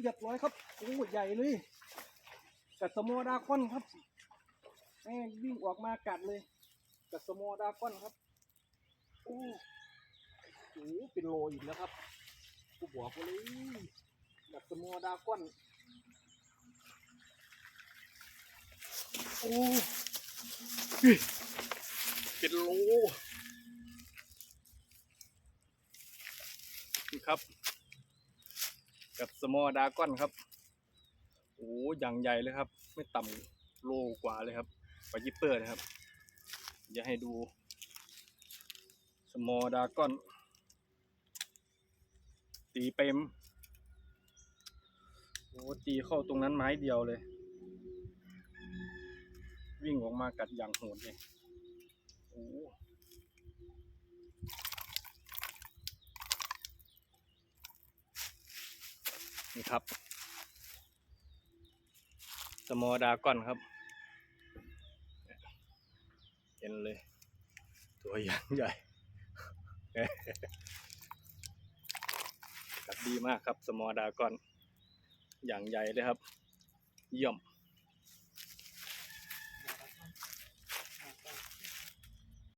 เรียบร้อยครับโอ้ใหญ่เลยกัดสมอดาคอนครับแม่วิ่งออกมากัดเลยกัดสมอดาคอนครับโอ้โหเป็นโลอีกแล้วครับกูบอกเลยกัดสมอดาคอนโอ้เฮ้ยเป็นโลครับ กับสมอดากอนครับโอ้อย่างใหญ่เลยครับ ไม่ต่ำโลกว่าเลยครับปลายิปเปอร์นะครับจะให้ดู สมอดากอน ตีเปมโอ้ตีเข้าตรงนั้นไม้เดียวเลย วิ่งออกมากัดอย่างโหดเลยโอ้ นี่ครับ สมอดากอนครับ เห็นเลย ตัวอย่างใหญ่กัดดีมากครับ สมอดากอน อย่างใหญ่เลยครับ เยี่ยม